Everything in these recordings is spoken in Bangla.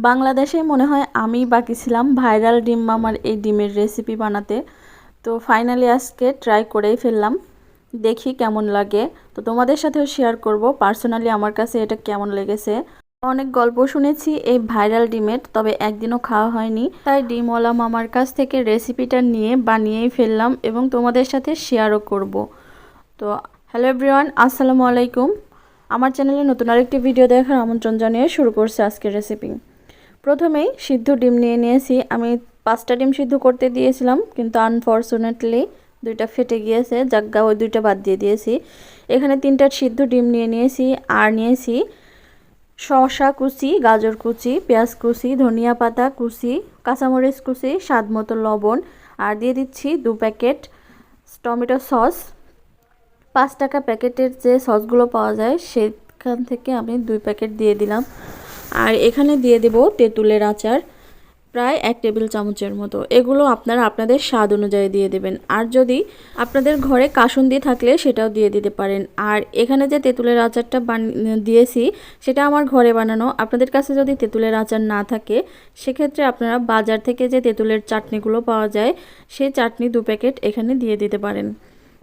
বাংলাদেশে মনে হয় আমি বাকি ছিলাম। ভাইরাল ডিম মামার এই ডিমের রেসিপি বানাতে। তো ফাইনালি আজকে ট্রাই করেই ফেললাম। দেখি কেমন লাগে। তো তোমাদের সাথেও শেয়ার করব। পার্সোনালি আমার কাছে এটা কেমন লেগেছে। অনেক গল্প শুনেছি এই ভাইরাল ডিমের, তবে একদিনও খাওয়া হয়নি। তাই ডিমওয়ালা মামার কাছ থেকে রেসিপিটা নিয়ে বানিয়েই ফেললাম এবং তোমাদের সাথে শেয়ারও করব। তো হ্যালো এভরিওয়ান আসসালামু আলাইকুম। আমার চ্যানেলে নতুন আরেকটি ভিডিও দেখার আমন্ত্রণ জানিয়ে শুরু করছে আজকের রেসিপি প্রথমেই সিদ্ধ ডিম নিয়ে নিয়েছি। আমি পাঁচটা ডিম সিদ্ধ করতে দিয়েছিলাম, কিন্তু আনফর্চুনেটলি দুইটা ফেটে গিয়েছে। জাগ্গা ওই দুইটা বাদ দিয়ে দিয়েছি। এখানে তিনটা সিদ্ধ ডিম নিয়ে নিয়েছি, আর নিয়েছি শসা কুচি, গাজর কুচি, পেঁয়াজ কুচি, ধনিয়া পাতা কুচি, কাঁচামরিচ কুচি, স্বাদ মতো লবণ, আর দিয়ে দিচ্ছি দু প্যাকেট টমেটো সস। পাঁচ টাকা প্যাকেটের যে সসগুলো পাওয়া যায়, সেখান থেকে আমি দুই প্যাকেট দিয়ে দিলাম। আর এখানে দিয়ে দেব তেঁতুলের আচার, প্রায় এক টেবিল চামচের মতো। এগুলো আপনারা আপনাদের স্বাদ অনুযায়ী দিয়ে দেবেন। আর যদি আপনাদের ঘরে কাসুন্দি থাকলে সেটাও দিয়ে দিতে পারেন। আর এখানে যে তেঁতুলের আচারটা দিয়েছি, সেটা আমার ঘরে বানানো। আপনাদের কাছে যদি তেঁতুলের আচার না থাকে, সেক্ষেত্রে আপনারা বাজার থেকে যে তেঁতুলের চাটনিগুলো পাওয়া যায়, সেই চাটনি দু প্যাকেট এখানে দিয়ে দিতে পারেন।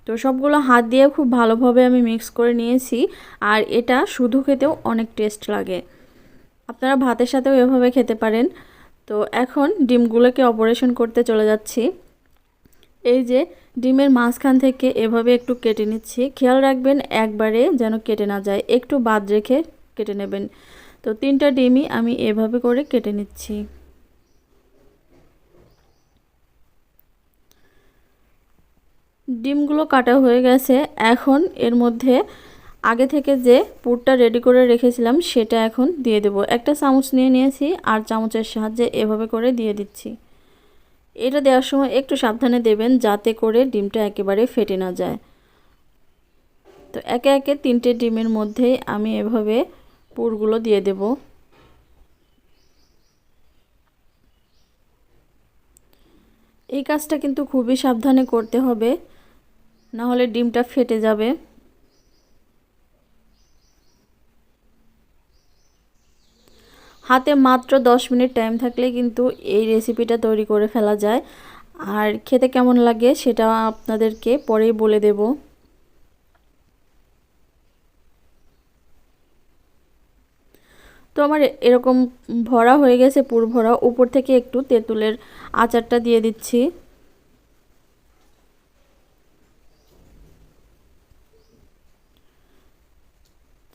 তো সবগুলো হাত দিয়ে খুব ভালোভাবে আমি মিক্স করে নিয়েছি। আর এটা শুধু খেতেও অনেক টেস্ট লাগে। আপনারা ভাতের সাথেও এভাবে খেতে পারেন। তো এখন ডিমগুলোকে অপারেশন করতে চলে যাচ্ছি। এই যে ডিমের মাঝখান থেকে এভাবে একটু কেটে নিচ্ছি। খেয়াল রাখবেন একবারে যেন কেটে না যায়, একটু বাদ রেখে কেটে নেবেন। তো তিনটা ডিমই আমি এভাবে করে কেটে নিচ্ছি। ডিমগুলো কাটা হয়ে গেছে। এখন এর মধ্যে আগে থেকে যে পুরটা রেডি করে রেখেছিলাম, সেটা এখন দিয়ে দেব। একটা চামচ নিয়ে নিয়েছি, আর চামচের সাহায্যে এভাবে করে দিয়ে দিচ্ছি। এটা দেওয়ার সময় একটু সাবধানে দেবেন, যাতে করে ডিমটা একেবারে ফেটে না যায়। তো একে একে তিনটে ডিমের মধ্যেই আমি এভাবে পুরগুলো দিয়ে দেব। এই কাজটা কিন্তু খুবই সাবধানে করতে হবে না হলে ডিমটা ফেটে যাবে। হাতে মাত্র দশ মিনিট টাইম থাকলে কিন্তু এই রেসিপিটা তৈরি করে ফেলা যায়। আর খেতে কেমন লাগে সেটা আপনাদেরকে পরেই বলে দেব। তো আমার এরকম ভরা হয়ে গেছে পুর ভরা, উপর থেকে একটু তেঁতুলের আচারটা দিয়ে দিচ্ছি।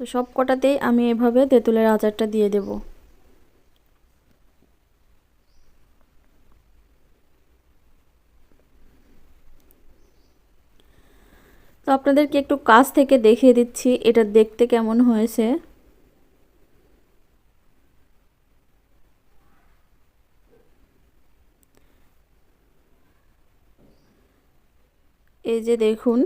তো সব কটাতেই আমি এভাবে তেঁতুলের আচারটা দিয়ে দেব। তো আপনাদেরকে একটু কাছ থেকে দেখিয়ে দিচ্ছি, এটা দেখতে কেমন হয়েছে। এই যে দেখুন,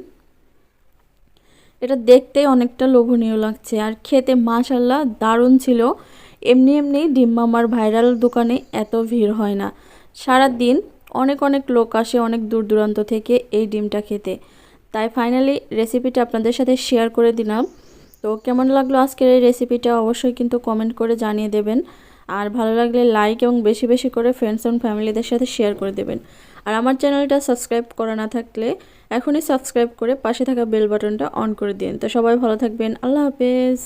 এটা দেখতে অনেকটা লোভনীয় লাগছে, আর খেতে মাশাল্লাহ দারুণ ছিল। এমনি এমনি ডিম মামার ভাইরাল দোকানে এত ভিড় হয় না। সারা দিন অনেক অনেক লোক আসে অনেক দূর দূরান্ত থেকে এই ডিমটা খেতে। তাই ফাইনালি রেসিপিটা আপনাদের সাথে শেয়ার করে দিলাম। তো কেমন লাগল আজকের এই রেসিপিটা অবশ্যই কিন্তু কমেন্ট করে জানিয়ে দেবেন। আর ভালো লাগলে লাইক এবং বেশি বেশি করে ফ্রেন্ডস অ্যান্ড ফ্যামিলিদের সাথে শেয়ার করে দেবেন। আর আমার চ্যানেলটা সাবস্ক্রাইব করা না থাকলে এখনই সাবস্ক্রাইব করে পাশে থাকা বেল বাটনটা অন করে দিন। তো সবাই ভালো থাকবেন। আল্লাহ হাফেজ।